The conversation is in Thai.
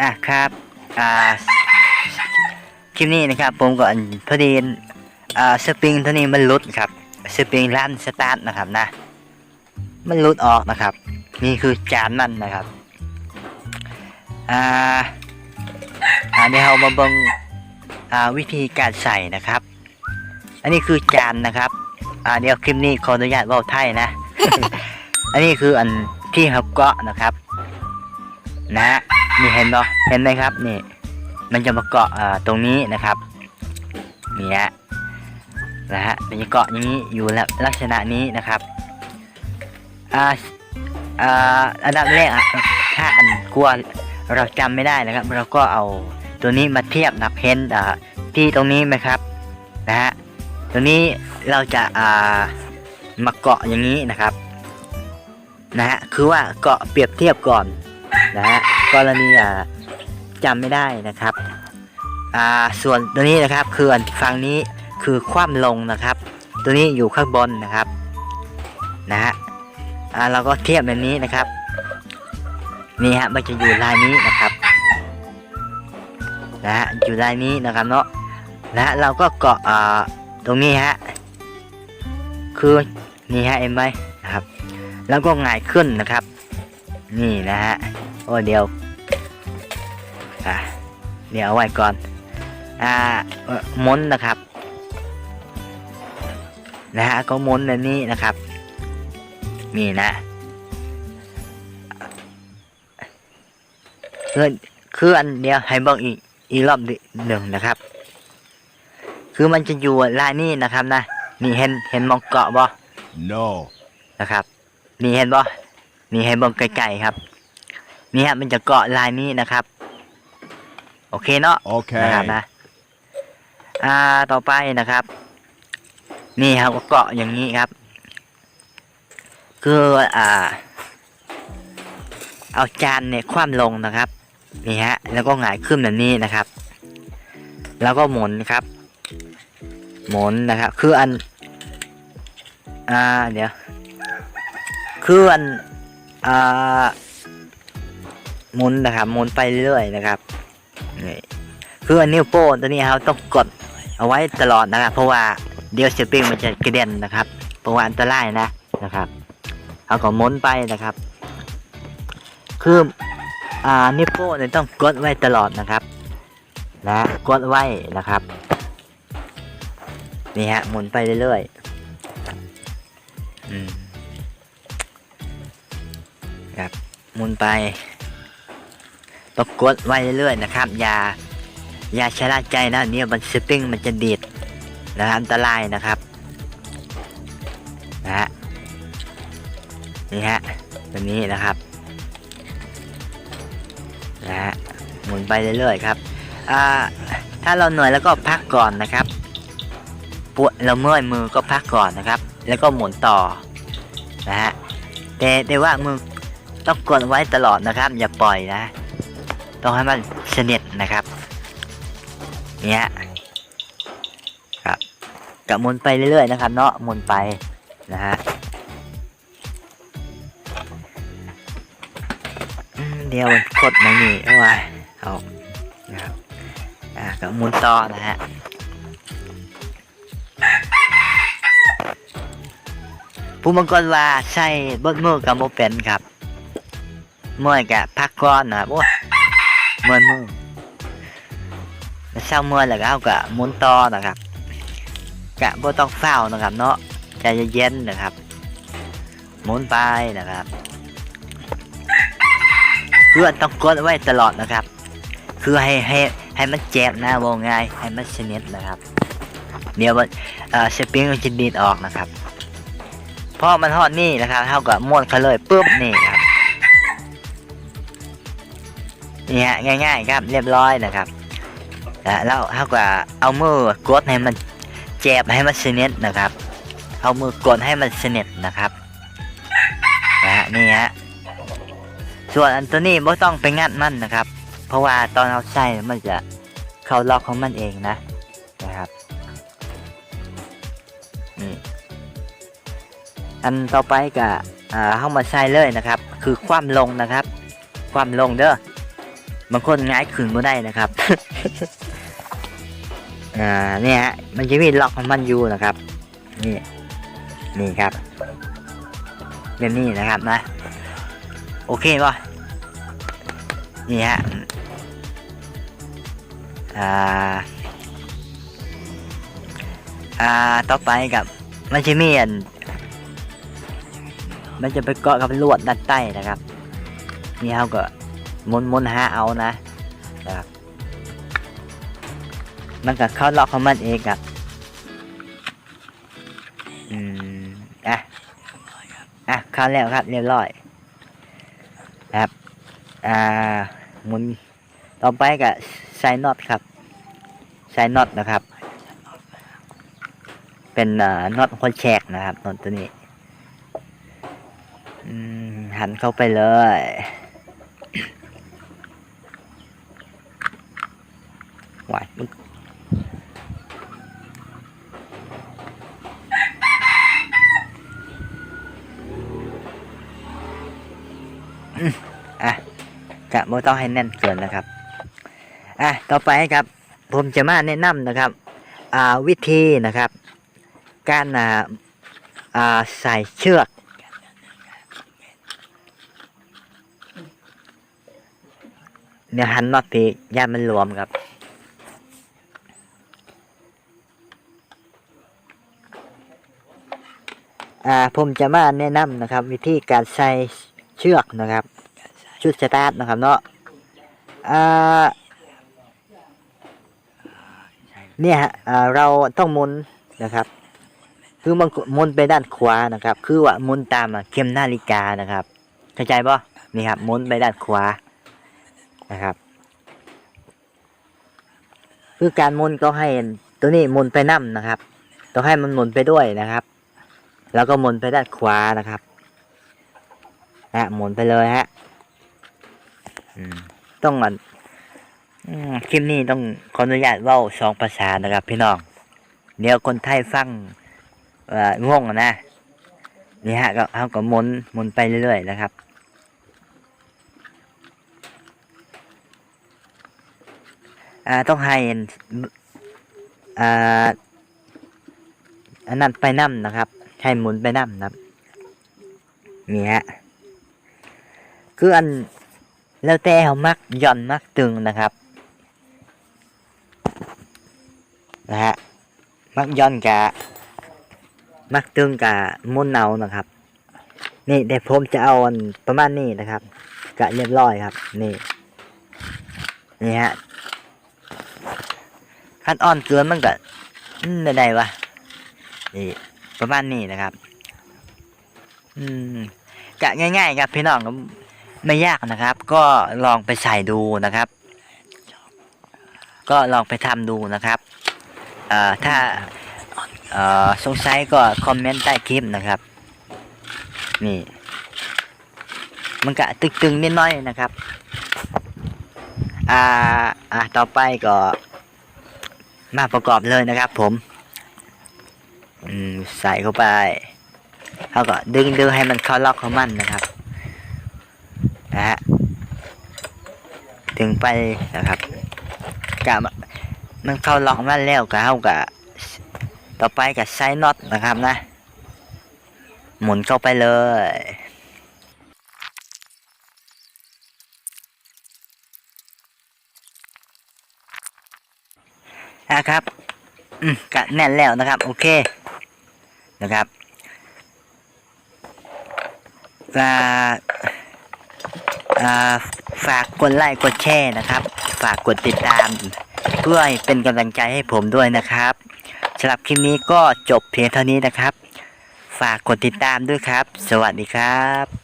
อะครับอ่าคลิปนี้นะครับผมก็อันพอดีอ่าสปริงตัวนี้มันหลุดครับสปริงร้านสตาร์ทนะครับนะ มันหลุดออกนะครับ นี่คือจานมันนะครับอ่าอ่าเดี๋ยวเรามาเบิ่งอ่าวิธีการใส่นะครับ อันนี้คือจานนะครับอ่าเดี๋ยวคลิปนี้ขออนุญาตเว่าไทยนะ อันนี้คืออันที่เขาเกาะนะครับ นะ นี่เห็นบ่เห็นไหมครับนี่มันจะมาเกาะตรงนี้นะครับนี่ฮะนะฮะมันจะเกาะอย่างนี้อยู่แล้วลักษณะนี้นะครับอ่าอ่าอันดับแรกอะถ้าอันกลัวเราจำไม่ได้นะครับ เราก็เอาตัวนี้มาเทียบนับเห็นอ่าที่ตรงนี้ไหมครับนะฮะตัวนี้เราจะอ่ามาเกาะอย่างนี้นะครับนะฮะคือว่าเกาะเปรียบเทียบก่อนนะฮะ กรณีอ่าจำไม่ได้นะครับอ่าส่วนตัวนี้นะครับคืออันฝั่งนี้คือคว่ำลงนะครับ ตัวนี้อยู่ข้างบนนะครับนะฮะอ่าเราก็เทียบแบบนี้นะครับนี่ฮะมันจะอยู่ลายนี้นะครับนะฮะอยู่ลายนี้นะครับเนาะนะฮะเราก็เกาะอ่าตรงนี้ฮะคือนี่ฮะเอ็นไหมนะครับ แล้วก็ง่ายขึ้นนะครับ นี่นะฮะโอ้เดี๋ยวอะเดี๋ยวเอาไว้ก่อนอ่าเอ่อหมุนนะครับนะฮะก็หมุนแบบนี้นะครับนี่นะคือคืออันเดียวให้เบอกอีกอีกรอบหนึ่งนะครับ คือมันจะอยู่ลายนี้นะครับนะนี่เห็นเห็นมองเกาะบ่ No. นะครับ นี่เห็นบ่ นี่ให้เบิ่งไกลๆครับ นี่ฮะมันจะเกาะลายนี้นะครับ โอเคเนาะนะครับ Okay. นะ อ่าต่อไปนะครับ นี่ครับก็เกาะอย่างนี้ครับ คืออ่า เอาจานเนี่ยคว่ำลงนะครับนี่ฮะ แล้วก็หงายขึ้นแบบนี้นะครับ แล้วก็หมุนครับ หมุนนะครับ คืออัน อ่า เดี๋ยว คืออัน อ่าหมุนนะครับหมุนไปเรื่อยๆนะครับนี่คืออันนิ้วโป้งตัวนี้เราต้องกดเอาไว้ตลอดนะครับ เพราะว่าเดี๋ยวสปริงมันจะกระเด็นนะครับเพราะว่าอันตรายนะนะครับเอาก็หมุนไปนะครับ คืออ่านิ้วโป้งเนี่ยต้องกดไว้ตลอดนะครับนะกดไว้นะครับนี่ฮะหมุนไปเรื่อยๆอืม ครับหมุนไปต้องกดไว้เรื่อยๆนะครับ อย่าอย่าชะล่าใจนะเนี่ยมันสปริงมันจะดีดนะครับอันตรายนะครับนะฮะนี่ฮะตัวนี้นะครับนะฮะหมุนไปเรื่อยๆครับอ่าถ้าเราเหนื่อยแล้วก็พักก่อนนะครับปวดเราเมื่อยมือก็พักก่อนนะครับ แล้วก็หมุนต่อนะฮะแต่แต่ว่ามือ ต้องกดไว้ตลอดนะครับ อย่าปล่อยนะ ต้องให้มันสนิทนะครับ เนี่ยครับกับหมุนไปเรื่อยๆนะครับ เนาะหมุนไปนะฮะเดี๋ยวมันกดไมานี่เอาไว้เอานะครับอ่ากับหมุนต่อนะฮะผู้บางคนว่าใช้เบิดมือกับโมเป็นครับ เมื่อยกะพักก่อนนะบโอ้เมื่อยมือแล้วเศร้าเมื่อยแล้วก็เอากะหมุนต่อนะครับกะบ่ต้องเฝ้านะครับ เนาะใจเย็นๆนะครับหมุนไปนะครับเพื่อต้องกดไว้ตลอดนะครับ คือให้ให้ให้มันเจ็บนะวงง่ายให้มันสนิทนะครับ เดี๋ยวมันเอ่อสปริงมันจะดีดออกนะครับพอมันทอดนี่นะครับเท่ากับม้วนเขาเลยปุ๊บนี่ครับ นี่ฮะง่ายๆครับเรียบร้อยนะครับแล้วเท่ากับเอามือกดให้มันเจ็บให้มันสนิทนะครับ เอามือกดให้มันสนิทนะครับนะฮะนี่ฮะส่วนอันตัวนี้ไม่ต้องไปงัดมันนะครับ เพราะว่าตอนเราใส่มันจะเข้าล็อกของมันเองนะนะครับนี่อันต่อไปก็เข้ามาใส่เลยนะครับ คือคว่ำลงนะครับ คว่ำลงเด้อ บางคนง่ายขึ้นบ่ได้นะครับอ่าเนี่ยฮะมันจะมีล็อกของมันอยู่นะครับ นี่ นี่ครับแบบนี้นะครับนะ โอเคป่ะนี่ฮะอ่าอ่าต่อไปกับมันจะมีอันมันจะไปเกาะกับลวดด้านใต้นะครับ นี่เขาก็ มุนมุนหาเอานะครับมันก็เข้าล็อกของมันเองครับอืมอะอะเข้าแล้วครับเรียบร้อยครับอ่าหมุนต่อไปก็ใส่น็อตครับใส่น็อตนะครับ เป็นอ่าน็อตคนแชกนะครับน็อตตัวนี้อืมหันเข้าไปเลยหวายมึง อะกะไม่ต้องให้แน่นเกินนะครับ อะต่อไปครับ ผมจะมาแนะนำนะครับ อ่าวิธีนะครับ การอ่าอ่าใส่เชือกเดี๋ยหันน็อตพีย่ามันรวมครับอ่าผมจะมาแนะนำนะครับ วิธีการใส่ ชือกนะครับ ชุดสตาร์ทนะครับเนาะเนี่ยฮะเราต้องมุนนะครับ คือมันมุนไปด้านขวานะครับ คือว่ามุนตามเข็มนาฬิกานะครับเข้าใจปะนี่ครับมุนไปด้านขวานะครับ คือการมุนก็ให้ตัวนี้มุนไปนํนะครับ ต้องให้มันมุนไปด้วยนะครับ แล้วก็มุนไปด้านขวานะครับ นะหมุนไปเลยฮะอืมต้องอันอืมคลิปนี้ต้องขออนุญาตเว้าสองภาษานะครับ พี่น้องเดี๋ยวคนไทยฟังเอ่องงอะนะนี่ฮะก็เขาก็หมุนหมุนไปเรื่อยๆนะครับอ่าต้องให้อ่าอันนั้นไปนั่นะครับ ให้หมุนไปนั่นะครับนี่ฮะ คืออันแล้วแต่เขามักย่อนมักตึงนะครับนะฮะมักย่อนกะมักตึงกะมุนเอานะครับ นี่เดี๋ยวผมจะเอาประมาณนี้นะครับกะเรียบร้อยครับ นี่นี่ฮะขั้นอ่อนเกินมันก็ไม่ได้วะนี่ประมาณนี้นะครับ อืมกะง่ายๆครับพี่น้องก็ ไม่ยากนะครับ ก็ลองไปใส่ดูนะครับ ก็ลองไปทำดูนะครับเอ่อถ้าเอ่อสงสัยก็คอมเมนต์ใต้คลิปนะครับ นี่มันกะตึงๆนิดน้อยนะครับ อ่า อ่า ต่อไปก็ มาประกอบเลยนะครับ ผม อืม ใส่เข้าไปแล้วก็ดึงดึงให้มันเข้าล็อกเของมันนะครับ นะฮะดึงไปนะครับกะมันเข้าล็อกของมันแล้วก็เอากะต่อไปกับไซน็อตนะครับนะ หมุนเข้าไปเลยนะครับอืมกะแน่นแล้วนะครับ โอเคนะครับอ่าอ่า ฝากกดไลค์กดแชร์นะครับ ฝากกดติดตาม เพื่อเป็นกำลังใจให้ผมด้วยนะครับสำหรับคลิปนี้ก็จบเพียงเท่านี้นะครับ ฝากกดติดตามด้วยครับ สวัสดีครับ